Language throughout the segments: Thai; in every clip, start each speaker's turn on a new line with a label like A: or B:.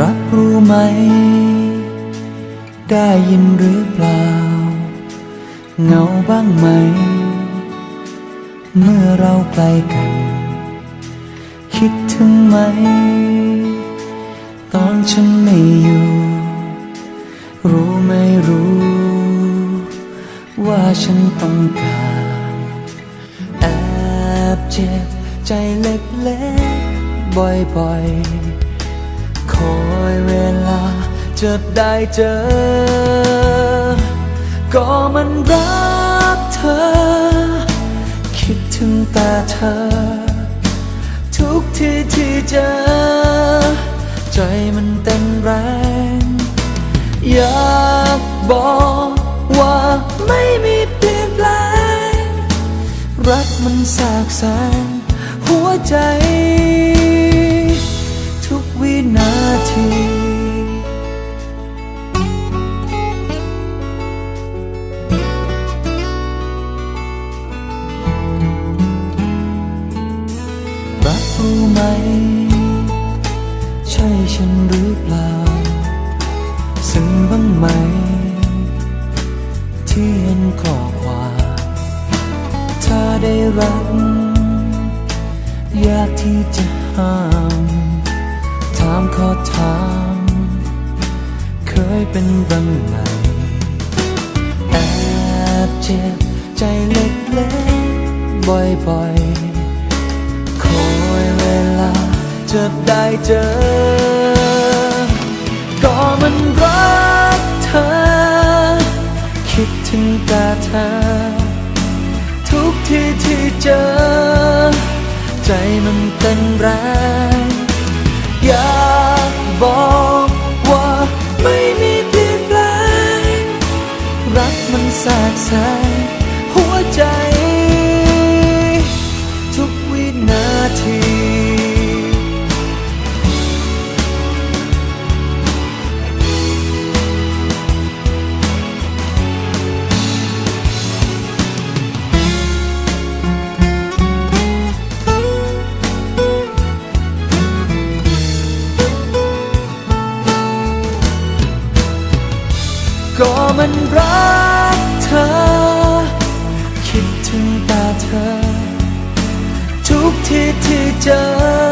A: รักรู้ไหม ได้ยินหรือเปล่า เงาบ้างไหม เมื่อเราใกลกัน คิดถึงไหม ตอนฉันไม่อยู่ รู้ไม่รู้ ว่าฉันต้องการแอบเจ็บใจเล็กๆ บ่อยๆ คอยเวลาจะได้เจอ ก็มันรักเธอ คิดถึงแต่เธอ ทุกทีที่เจอ ใจมันเต้นแรง อยากบอกว่าไม่มีเปลี่ยนแปลง รักมันสากแสงหัวใจ ทุกวินา ทีรักรู้ไหม ใช่ฉันหรือเปล่าซึ้งบ้างไหม ที่เห็นข้อความถ้าได้รัก ยากที่จะห้าม เป็นบ้างไหมแอบเจ็บใจเล็กๆบ่อยๆคอยเวลาจะได้เจอ ก็มันรักเธอ คิดถึงแต่เธอ ทุกที่ที่เจอ ใจมันเต้นแรง มันแสกแสงหัวใจ ทุกวินาที ก็มันรัก ทุกทีที่เจอ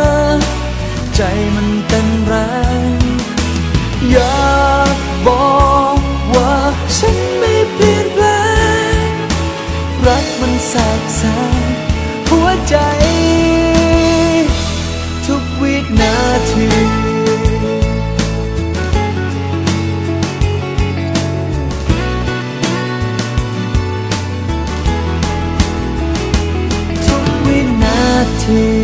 A: You.